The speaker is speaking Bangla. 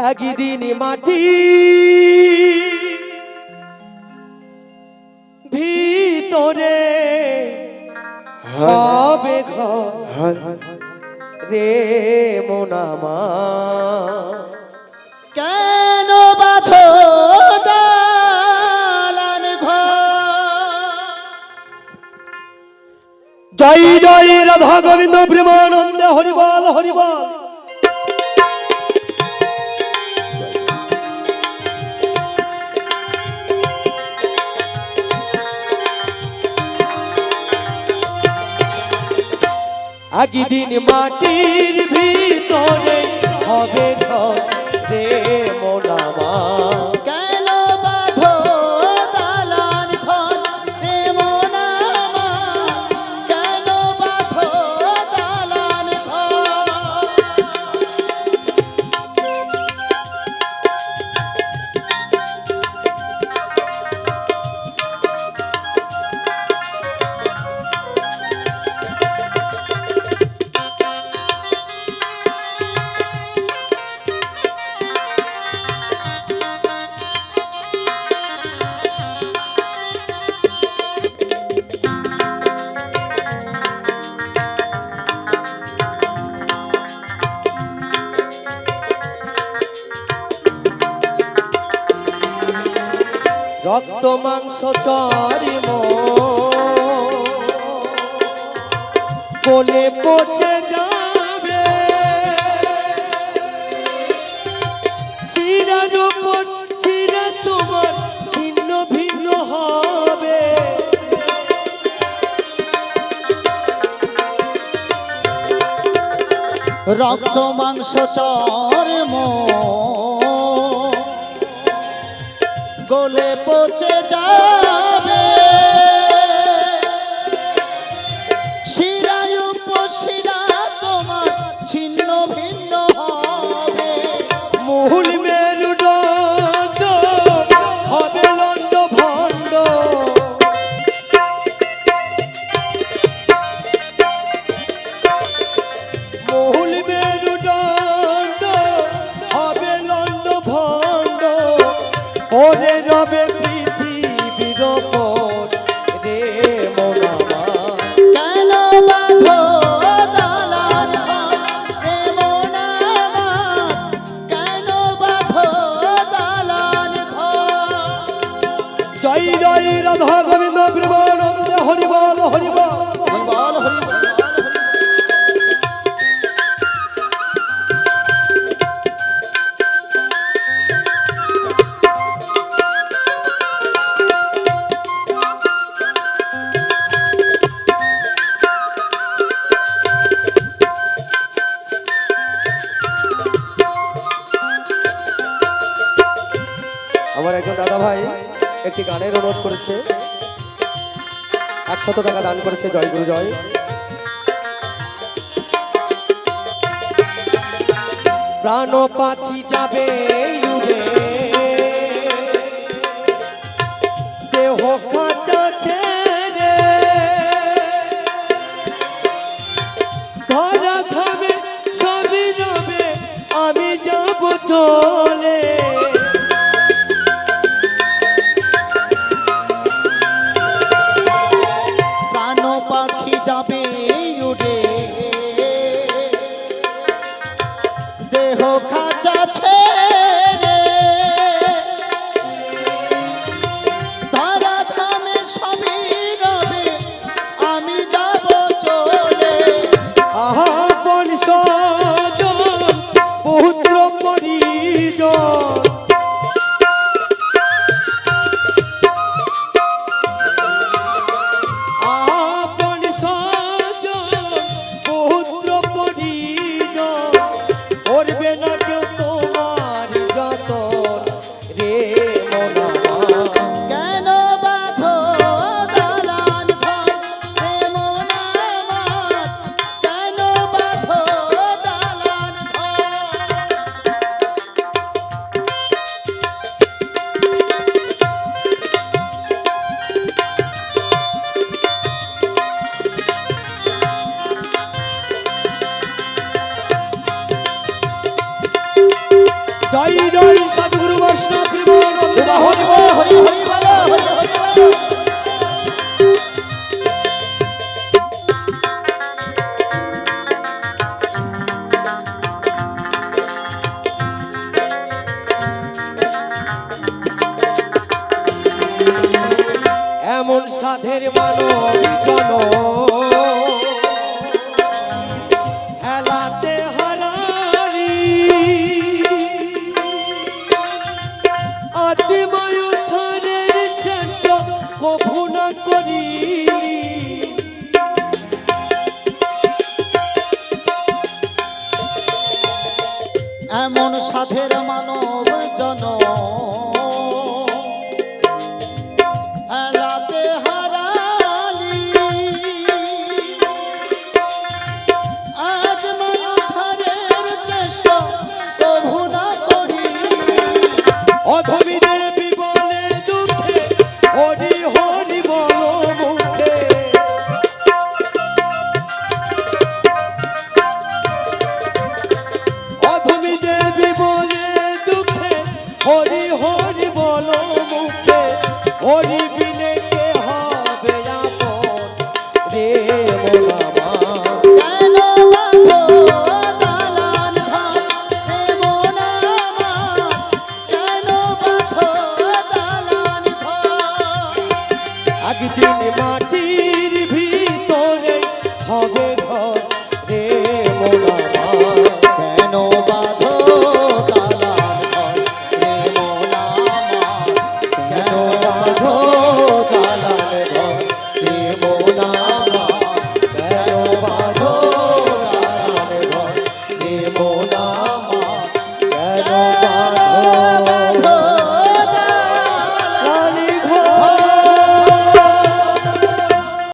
একদিন মাটি ভিতরে হবে ঘর রে মোনামা কেন বাঁধো দালান ঘর? জয় জয় রাধা গোবিন্দ প্রেমানন্দ একদিন মাটির ভিতরে হবে ঘর রে মোনামা রক্ত, মাংস চরিম কোলে পচে যাবে। শিরার উপর শিরা তোমার ভিন্ন ভিন্ন হবে। রক্ত, মাংস চর্ম পচে যাবে। শিরায় উপশিরা তোমার ছিন্ন ভিন্ন হবে। মূল মেরুদণ্ড হবে হবে ওরে রবে ভাই একটি গানের অনুরোধ করেছে। একশত টাকা দান করেছে জয় গুরু জয়। প্রাণ পাখি যাবে উড়ে সাধের মানব জন অধমি